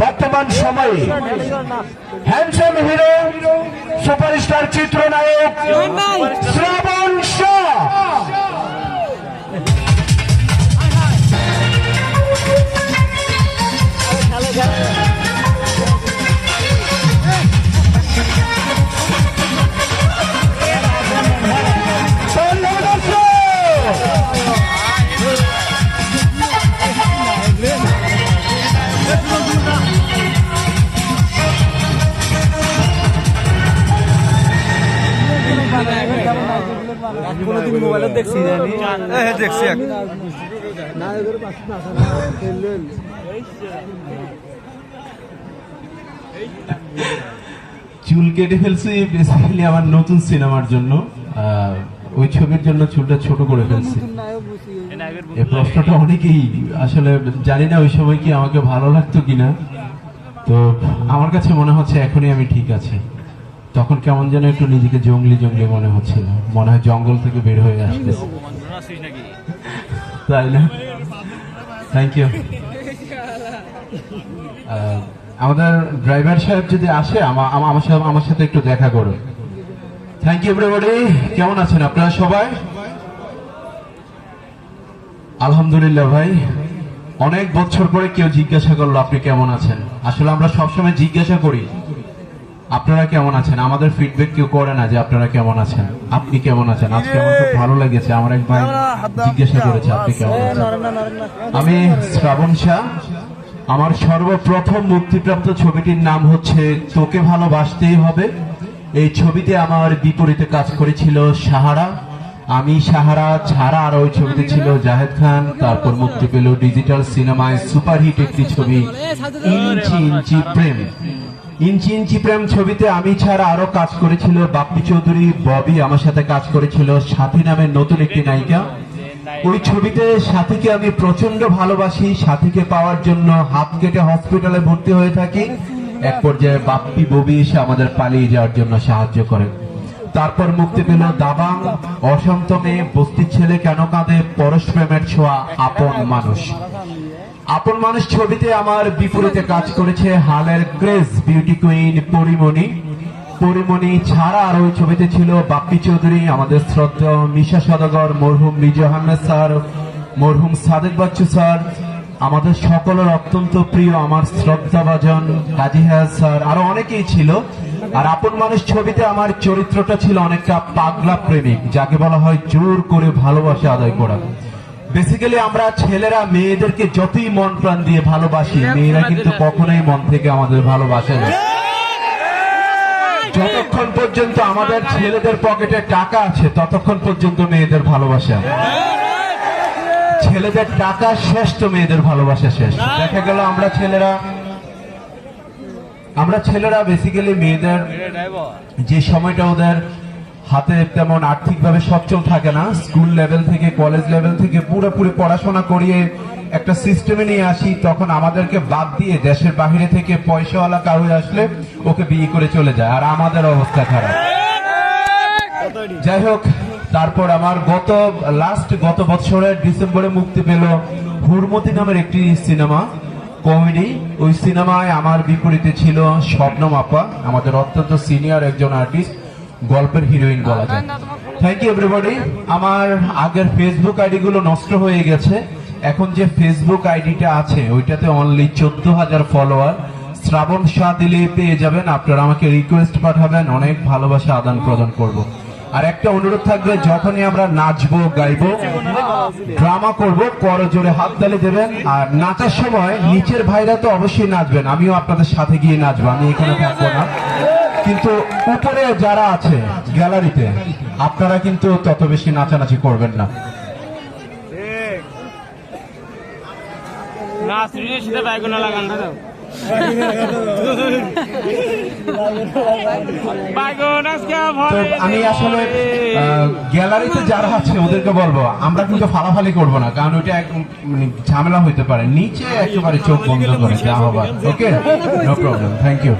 বর্তমান সময়ে handsome hero superstar চিত্রনায়ক শ্রাবণ শাহ। কোনোদিন মোবাইলে দেখছি জানি হ্যাঁ দেখছি এক চুল কেটে ফেলছি বেসিক্যালি আমার নতুন সিনেমার জন্য। ওই ছবির জন্য চুলটা ছোট করে ফেলছি। এই প্রশ্নটা অনেকেই আসলে জানি না ওই সময় কি আমাকে ভালো লাগতো কিনা। তো আমার কাছে মনে হচ্ছে এখনই আমি ঠিক আছি। তখন কেমন যেন একটু নিজেকে জঙ্গলি জঙ্গলি মনে হচ্ছিল। মনে হয় জঙ্গল থেকে বের হয়ে আসতে তাই না? থ্যাংক ইউ আমাদের ড্রাইভার সাহেব যদি আসে, আমা- আমা- আমার সাথে আমার সাথে একটু দেখা করুন। থ্যাংক ইউ এভরিবডি কেমন আছেন আপনারা সবাই? আলহামদুলিল্লাহ ভাই। অনেক বছর পরে কেউ জিজ্ঞাসা করল, আপনি কেমন আছেন? আসলে আমরা সবসময় জিজ্ঞাসা করি। আপনারা কেমন আছেন? আমাদের ফিডব্যাক কেউ করে না যে আপনারা কেমন আছেন? আপনি কেমন আছেন? আজকে আমার খুব ভালো লেগেছে। আমার এক ভাই জিজ্ঞাসা করেছে, আপনি কেমন আছেন? আমি শ্রাবণ শাহ। আমার সর্বপ্রথম মুক্তিপ্রাপ্ত ছবিটির নাম হচ্ছে তোকে ভালোবাসতেই হবে এই ছবিতে আমার বিপরীতে কাজ করেছিল সাহারা। আমি সাহারা ছাড়া আর ওই ছবিতে ছিল জাহেদ খান। তারপর মুক্তি পেল ডিজিটাল সিনেমায় সুপারহিট একটি ছবি, ইঞ্চি ইঞ্চি প্রেম। ইঞ্চি ইঞ্চি প্রেম ছবিতে আমি ছাড়া আরও কাজ করেছিল বাপ্পি চৌধুরী, ববি আমার সাথে কাজ করেছিল, সাথী নামের নতুন একটি নায়িকা। ওই ছবিতে সাথীকে আমি প্রচণ্ড ভালোবাসি, সাথীকে পাওয়ার জন্য হাত কেটে হসপিটালে ভর্তি হয়ে থাকি। এক পর্যায়ে বাপ্পি, ববি এসে আমাদের পালিয়ে যাওয়ার জন্য সাহায্য করে তারপর মুক্তি পেল দাবাং অসন্ত মেয়ে, বস্তির ছেলে কেন কাঁদে, পরশ প্রেমের ছোঁয়া আপন মানুষ। আপন মানুষ ছবিতে আমার বিপরীতে কাজ করেছে হালের craze beauty queen Porimoni. Porimoni ছাড়া আর ওই ছবিতে ছিল বাপ্পি চৌধুরী, আমাদের শ্রদ্ধা মিশা সদাগর, মরহুম মিজু আহমেদ স্যার, মরহুম সাদেক বাচ্চু স্যার, আমাদের সকলের অত্যন্ত প্রিয়, আমার শ্রদ্ধাভাজন কাজী হায়াত স্যার, আরও অনেকেই ছিল। আর আপন মানুষ ছবিতে আমার চরিত্রটা ছিল অনেকটা পাগলা প্রেমিক, যাকে বলা হয় জোর করে ভালোবাসা আদায় করা। বেসিক্যালি আমরা ছেলেরা মেয়েদেরকে যতই মন প্রাণ দিয়ে ভালোবাসি মেয়েরা কিন্তু কখনোই মন থেকে আমাদের ভালোবাসে না। যতক্ষণ পর্যন্ত আমাদের ছেলেদের পকেটে টাকা আছে ততক্ষণ পর্যন্ত মেয়েদের ভালোবাসা ছেলেদের টাকা শেষ তো মেয়েদের ভালোবাসা শেষ। দেখা গেল আমরা ছেলেরা আমরা ছেলেরা বেসিক্যালি মেয়েদের যে সময়টা ওদের হাতে তেমন আর্থিকভাবে সচ্ছল থাকে না। স্কুল লেভেল থেকে, কলেজ লেভেল থেকে পুরোপুরি পড়াশোনা করিয়ে একটা সিস্টেমে নিয়ে আসি, তখন আমাদেরকে বাদ দিয়ে দেশের বাহিরে থেকে পয়সাওয়ালা কাউ আসলে ওকে বিয়ে করে চলে যায়। আর আমাদের অবস্থা খারাপ। যাই হোক, তারপর আমার গত লাস্ট গত বছরের ডিসেম্বরে মুক্তি পেল হুরমতি নামের একটি সিনেমা, কমেডি। ওই সিনেমায় আমার বিপরীতে ছিল শবনম আপা আমাদের অত্যন্ত সিনিয়র একজন আর্টিস্ট। গল্পের হিরোইন বলা যায়। থ্যাংক ইউ এভরিবডি আমার আগের ফেসবুক আইডি গুলো নষ্ট হয়ে গেছে। এখন যে ফেসবুক আইডিটা আছে ওইটাতে অনলি চোদ্দ হাজার ফলোয়ার শ্রাবণ শাহ দিলে পেয়ে যাবেন। আপনারা আমাকে রিকোয়েস্ট পাঠাবেন। অনেক ভালোবাসা আদান প্রদান করব। আর একটা অনুরোধ থাকবে যখনই আমরা নাচবো গাইবো ড্রামা করব করো জোরে হাত তালি দেবেন। আর নাচার সময় নিচের ভাইরা তো অবশ্যই নাচবেন। আমিও আপনাদের সাথে গিয়ে নাচবো। আমি এখানে থাকব না। কিন্তু উপরে যারা আছে গ্যালারিতে আপনারা কিন্তু তত বেশি নাচানাচি করবেন না। আমি আসলে গ্যালারিতে যারা আছে ওদেরকে বলব আমরা কিন্তু ফালাফালি করব না কারণ ওইটা এক মানে ঝামেলা হইতে পারে। নিচে একেবারে চোখ বন্ধ করে যা হবার। Okay no problem thank you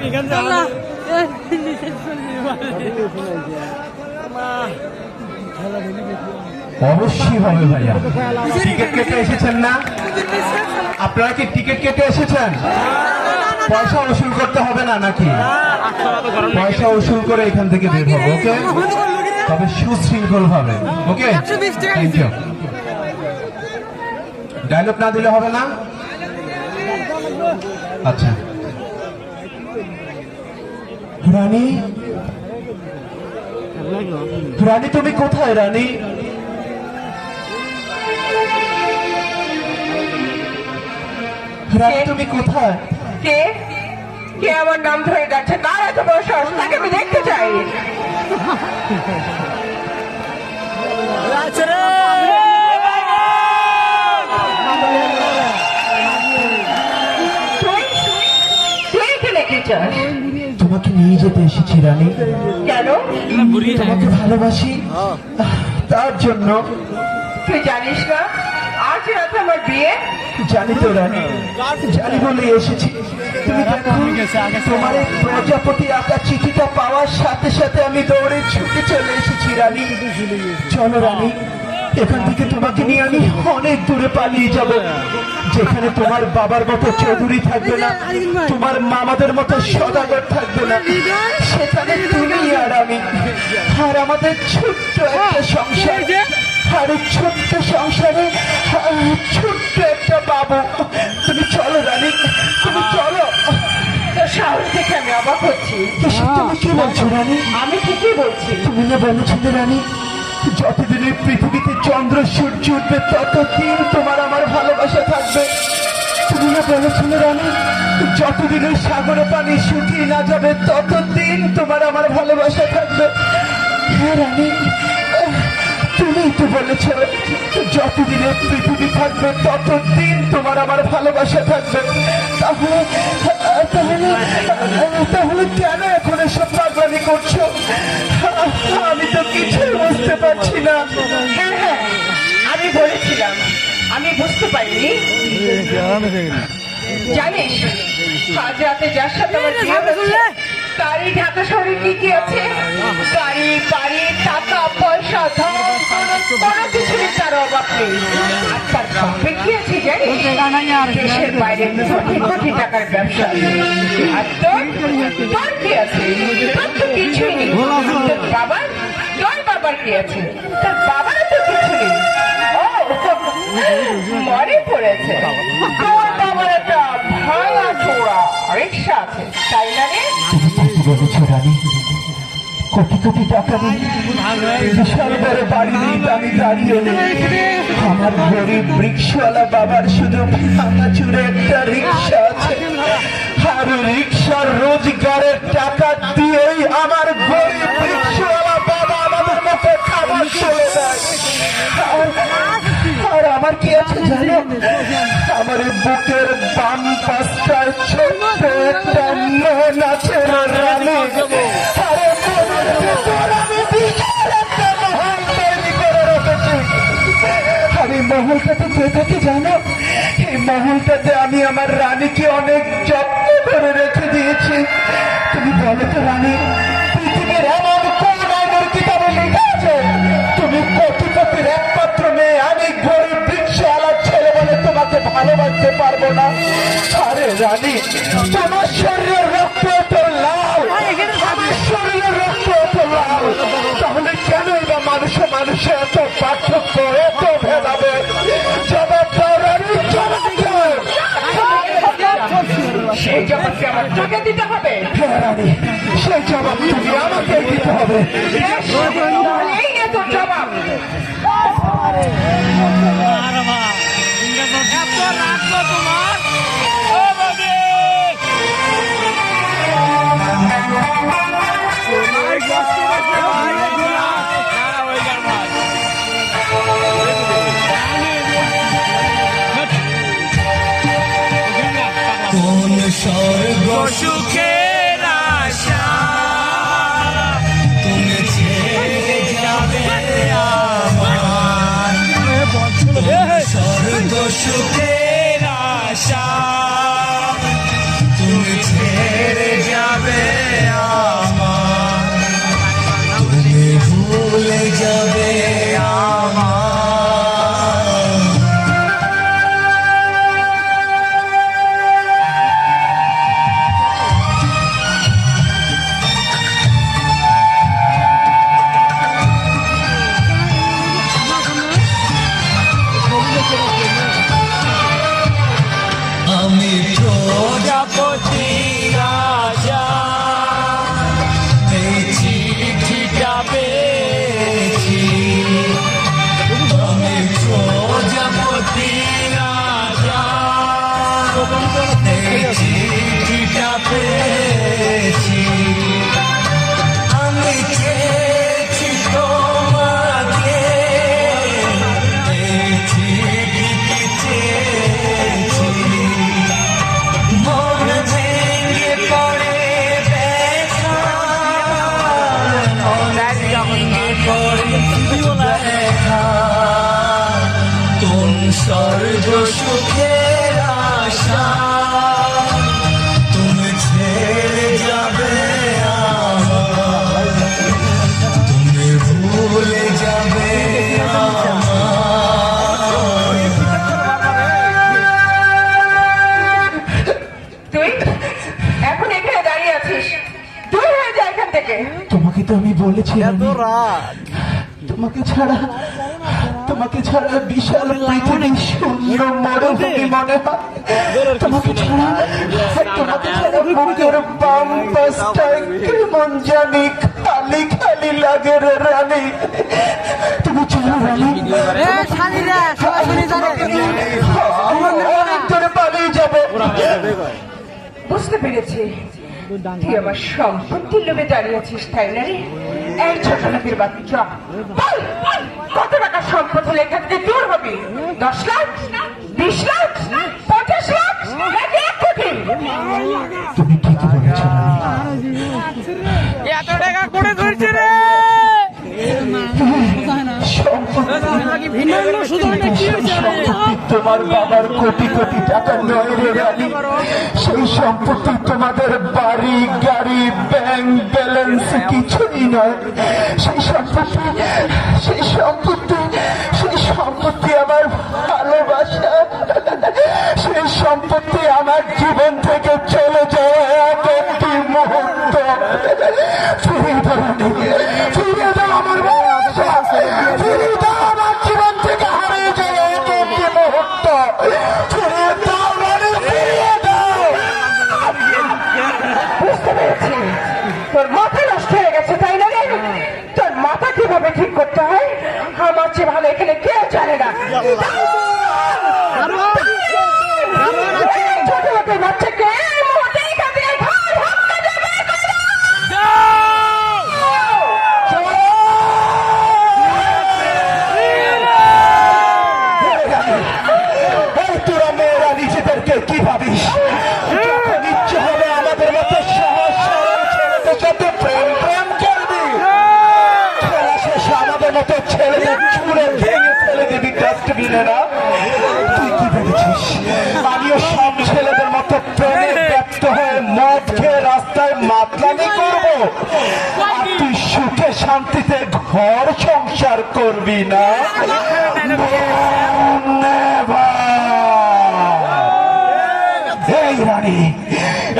অবশ্যই হবে ভাইয়া। টিকিট কেটে এসেছেন না? আপনারা কি টিকিট কেটে এসেছেন? পয়সা উসুল করতে হবে না নাকি? পয়সা উসুল করে এখান থেকে বের হব ওকে? তবে সুশৃঙ্খল ভাবে ওকে? থ্যাংক ইউ ডায়লগ না দিলে হবে না? আচ্ছা। রানী? রানী তুমি কোথায় রানী? রানী তুমি কোথায়? কে? কে আমার নাম ধরে যাচ্ছে? কার এত বড় সাহস তাকে আমি দেখতে চাই। তুই তুই এখানে কি চাস তোমাকে নিয়ে যেতে এসেছি রানী। কেন? তোমাকে ভালোবাসি। তার জন্য তুই জানিস না? আজ রাতে আমার বিয়ে। জানি তো রানী। জানি বলে এসেছি। তুমি দেখো তোমার এই প্রজাপতি আঁকা চিঠিটা পাওয়ার সাথে সাথে আমি দৌড়ে ছুটে চলে এসেছি রানী। চলো রানী। এখান থেকে তোমাকে নিয়ে আমি অনেক দূরে পালিয়ে যাব। যেখানে তোমার বাবার মতো চৌধুরী থাকবে না তোমার মামাদের মতো সদাগর থাকবে না। সেখানে তুমি আর আমি। আর আমাদের ছোট্ট একটা সংসার আর ছোট্ট সংসারে ছোট্ট একটা বাবু। তুমি চলো রানী তুমি চলো। সাহস দেখে আমি অবাক হচ্ছি। তুমি কি বলছো রানী? আমি ঠিকই বলছি। তুমি না বলেছিলে রানী? এই পৃথিবীতে চন্দ্র, সূর্য উঠবে, ততদিন তোমার আমার ভালোবাসা থাকবে। তুমি না বলেছিলে রানী, যতদিন ওই সাগরে পানি শুকিয়ে না যাবে, ততদিন তোমার আমার ভালোবাসা থাকবে। হ্যাঁ রানী। তুমিই তো বলেছ যতদিন এই পৃথিবী থাকবে ততদিন তোমার আমার ভালোবাসা থাকবে। তাহলে তাহলে তাহলে কেন এখন এসব পাগলামি করছ? আমি তো কিছুই বুঝতে পারছি না। হ্যাঁ হ্যাঁ আমি বলেছিলাম। আমি বুঝতে পারিনি। জানিস আজ রাতে যার সাথে আমার তারই ঢাকা শহরে কি আছে? গাড়ি বাড়ি, টাকা, পয়সা, ধন কোনো কিছুরই তার অভাব নেই। আর বাইরে টাকার ব্যবসা কিছুই নেই। তোর বাবার, তোর আছে? তোর বাবারও তো কিছু নেই। মরে পড়েছে। তোর বাবার একটা ভাঙা চোরা রিক্সা আছে, তাই না রে? কি বলেছ রানী? কোটি কোটি টাকা বিশাল বড় বাড়ি আমি দাঁড়িয়ে আমার গরিব রিক্সাওয়ালা বাবার শুধু ভাঙা চুরে একটা রিক্সা আছে। আর রিক্সার রোজগারের টাকা দিয়েই আমার গরিব রিক্সাওয়ালা বাবা আমাদের মতো খাবার চলে দেয় আর- আমার কি আছে জানো? আমার বুকের বাম পাশটায় ছোট্ট একটা মন আছে রানী। আরে আমি মহলটাতে কে থাকে জানো? এই মহলটাতে আমি আমার রানীকে ভালোবাসতে পারব না। আরে রানী তোমার শরীরের রক্ত তো লাল। আমার শরীরের রক্ত তো লাল। তাহলে কেনই বা মানুষে মানুষে এত পার্থক্য এত ভেদাভেদ? জবাব দাও রানী জবাব দাও। সেই জবাবকে আমার তোকে দিতে হবে? হ্যাঁ রানী সেই জবাব তুমি আমাকে দিতে হবে। এই জবাব। তো আমি বলেছি তোমাকে ছাড়া তোমাকে ছাড়া বিশাল পৃথিবী শূন্য মরুভূমি মনে হয়। তোমাকে ছাড়া তোমাকে ছাড়া বুকের বাম পাশটায় কেমন জানি খালি খালি লাগে রে রানী। তুমি চলো রানী। অনেক দূরে পালিয়ে যাব। বুঝতে পেরেছি। তুই আমার সম্পত্তির লোভে দাঁড়িয়ে আছিস তাই না রে? এই ছোট লোকের বল, কত টাকা সম্পদ হলে এখান থেকে দূর হবে? দশ লাখ? বিশ লাখ? পঞ্চাশ লাখ? নাকি এক কোটি? এত টাকা করে ধরছে রে! তোমার বাবার কোটি কোটি টাকা সেই সম্পত্তি তোমাদের বাড়ি গাড়ি ব্যাংক ব্যালেন্স কিছুই নয়। সেই সম্পত্তি সেই সম্পত্তি সেই সম্পত্তি আমার ভালোবাসা। সেই সম্পত্তি আমার জীবন থেকে চলে যাওয়া এক মুহূর্ত। ফিরে রানী, ফিরে দাও আমার ব্যক্ত হয়ে মদ খেয়ে রাস্তায় মাতলামি করব? আর তুই সুখে শান্তিতে ঘর সংসার করবি না Never! এই রানী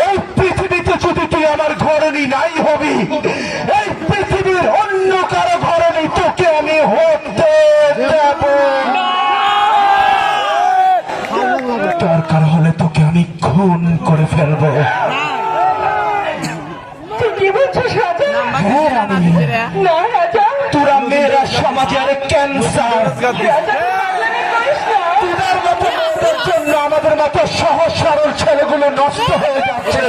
এই পৃথিবীতে যদি তুই আমার ঘরণী নাই হবি এই পৃথিবীর অন্য কারও ঘরণী তোকে আমি হতে দেব দরকার হলে তোকে আমি খুন করে ফেলব তুই কি বলছিস রাজা? হ্যাঁ রানী। না রাজা। তোরা মেয়েরা সমাজের ক্যান্সার তোদের মতো মেয়েদের জন্য আমাদের মতো সহজ সরল ছেলেগুলো নষ্ট হয়ে যাচ্ছে।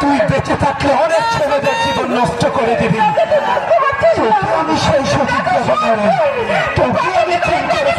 তুই বেঁচে থাকলে অনেক ছেলেদের জীবন নষ্ট করে দিবি। তোকে আমি সেই সঠিক। তোকে আমি ঠিক করে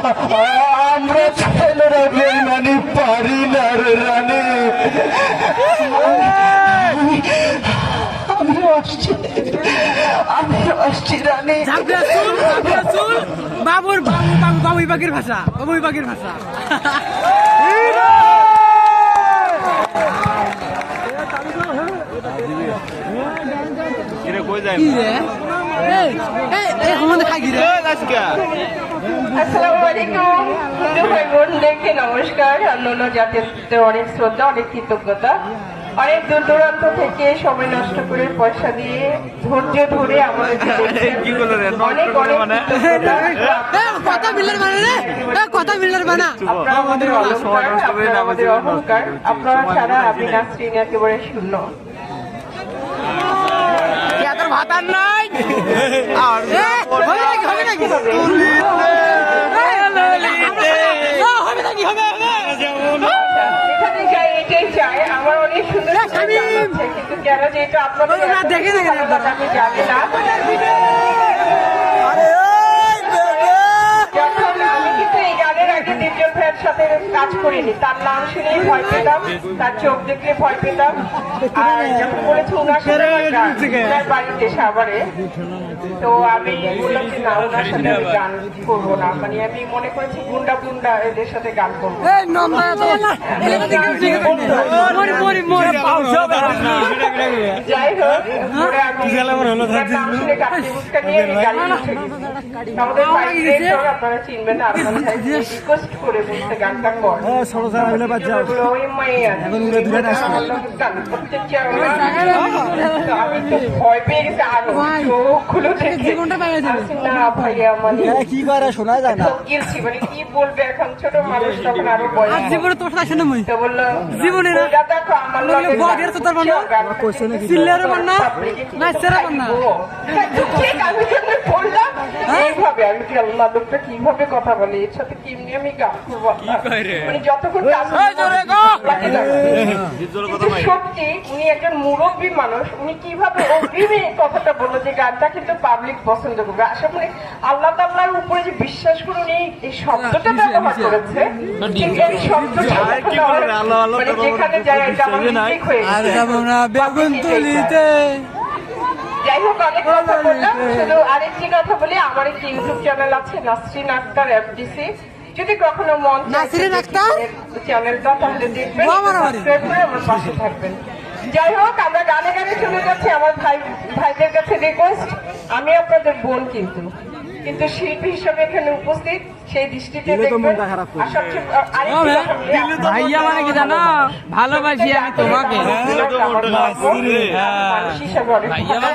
আমরা ছেলেরা বেইমানি পারি না রে রানী আমি- আসছি আমি আসছি রানী বাবুর বাবু বাবু বাবুই পাখির ভাষা বাবুই পাখির ভাষা কি রে এই এই এই আমাদের খাই কি রে আসসালামু আলাইকুম হিন্দু ভাই বোনদেরকে নমস্কার। অন্যান্য জাতির অনেক শ্রদ্ধা অনেক কৃতজ্ঞতা। অনেক দূর দূরান্ত থেকে সময় নষ্ট করে পয়সা দিয়ে ধৈর্য ধরে আমাদের অনেক কথা বিল্লার বানা আপনারা আমাদের অহংকার ছাড়া আমি নাসরিন একেবারে শূন্য। তোর নাই? আর হবে নাকি হবে নাকি হবে নাকি হবে হবে যেখানে যাই এটাই চাই আমার অনেক সুন্দর সুন্দর শামিম! গান আছে, কিন্তু কেন যে এটা আপনাদের ওই না, এত দেখে বেশি দেখে ভালো লাগে আমি জানি না যখন আমি কিন্তু এই গানের আগে ভাইয়ের সাথে কাজ করিনি। তার নাম শুনেই ভয় পেতাম তার চোখ দেখলে ভয় পেতাম। আর যখন বলেছে ওনার সাথে ওনার বাড়িতে সাভারে তো আমি বললাম যে না ওনার সাথে আমি গান করব না। মানে আমি মনে করেছি গুন্ডা গুন্ডা এদের সাথে গান করব। যাই হোক। আমি ওনার নাম শুনে কাটতে বুঝতে নিয়ে আমি গাড়ি মানে কি করে শোনা যায় না। মানে কি বলবে এখন ছোট মানুষ তখন আরও বয়স জীবনে তোর সাথে শুনে মই? জীবনে না। "ওইটা দেখো আমার বলল, লগে বড় গান এর তো তোর বানা? করছে, গান করছে। সিল্লারে বানা? না, সেরা বানা? ঠিক, আমি যখন বললাম, এইভাবে আমি কি আল্লাহ লোকটা কীভাবে কথা বলে? এর সাথে কেমনি আমি গান করব মানে যতক্ষণ সত্যি উনি একজন মুরব্বী মানুষ। উনি কীভাবে অগ্রিমে কথাটা বলল যে গানটা কিন্তু পাবলিক পছন্দ করবে? আসলে মানে আল্লাহ তাল্লাহর উপরে যে বিশ্বাস করে উনি এই শব্দটা ব্যবহার করেছে এই শব্দটা মানে যেখানে যায় এটা আমার হয়ে গেছে। বেগুন তুলিতে। যাই হোক অনেক কথা বললাম। শুধু আরেকটি কথা বলি আমার একটি ইউটিউব চ্যানেল আছে নাসরিন আক্তার এফডিসি যদি কখনো মন নাসরিন আক্তার? চ্যানেলটা তাহলে দেখবেন। সাবস্ক্রাইব করে আমার পাশে থাকবেন। যাই হোক আমরা গানে গানে চলে যাচ্ছি আমার ভাই ভাইদের কাছে রিকোয়েস্ট আমি আপনাদের বোন কিন্তু। কিন্তু শিল্পী হিসেবে এখানে উপস্থিত সেই দৃষ্টিতে ভাইয়া মানে কি জানো? ভালোবাসি আমি তোমাকে। করছি হিসাবে অনেক সবাই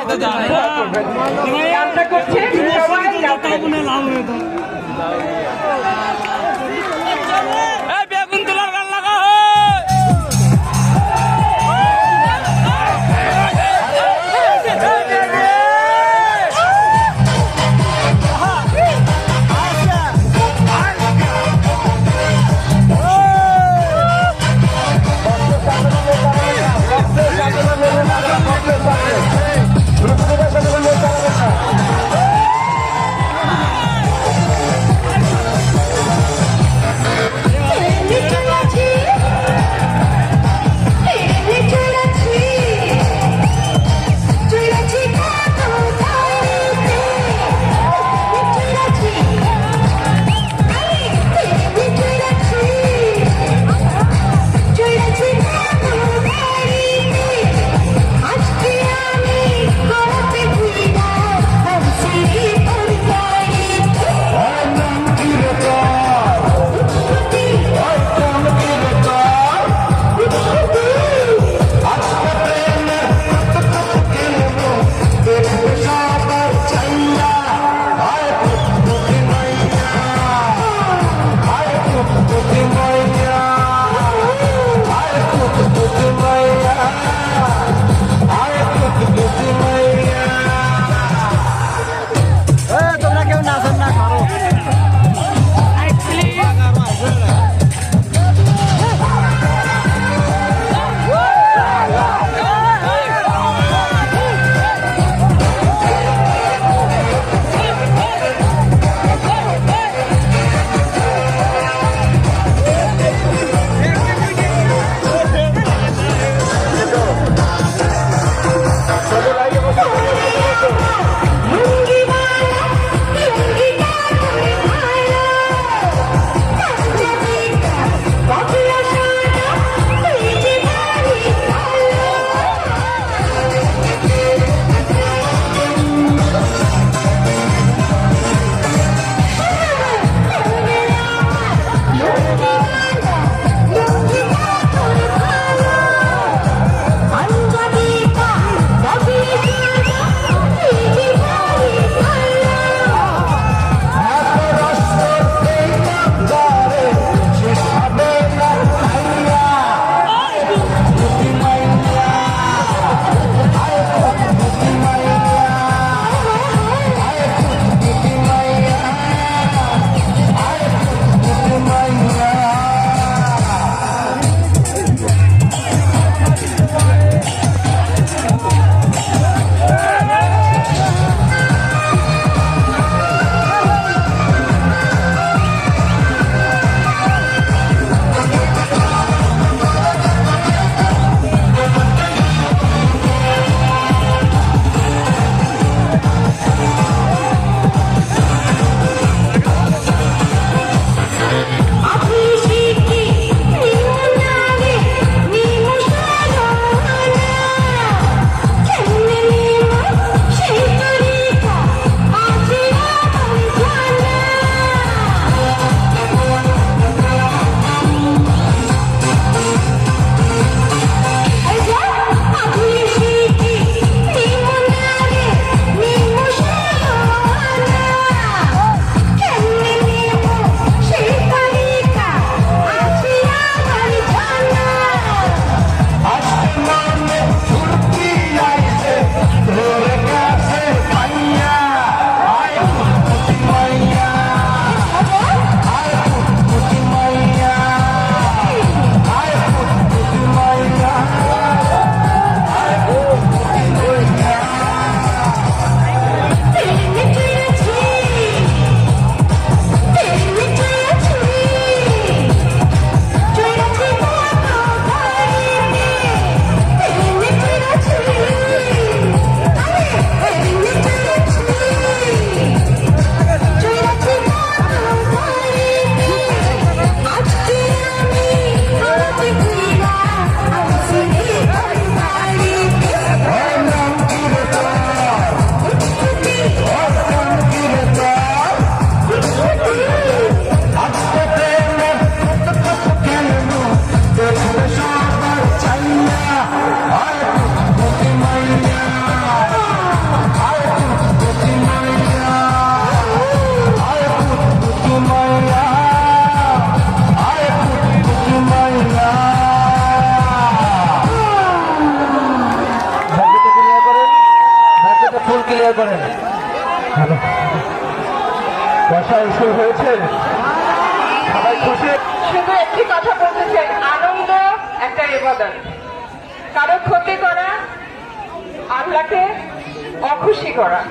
অখুশি করা।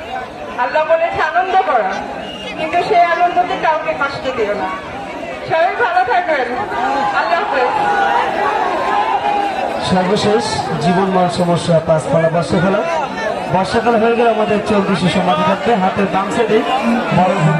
আল্লাহ বলেছে আনন্দ করা। কিন্তু সেই আনন্দতে কাউকে কষ্ট দিও না। সবাই ভালো থাকবেন। আল্লাহ সর্বশেষ জীবন মান সমস্যা পাঁচ ফলা বর্ষাকাল বর্ষাকাল হয়ে গেলে আমাদের চলতি সমাধি থাকবে। হাতের দাম সেটি বড় ভুল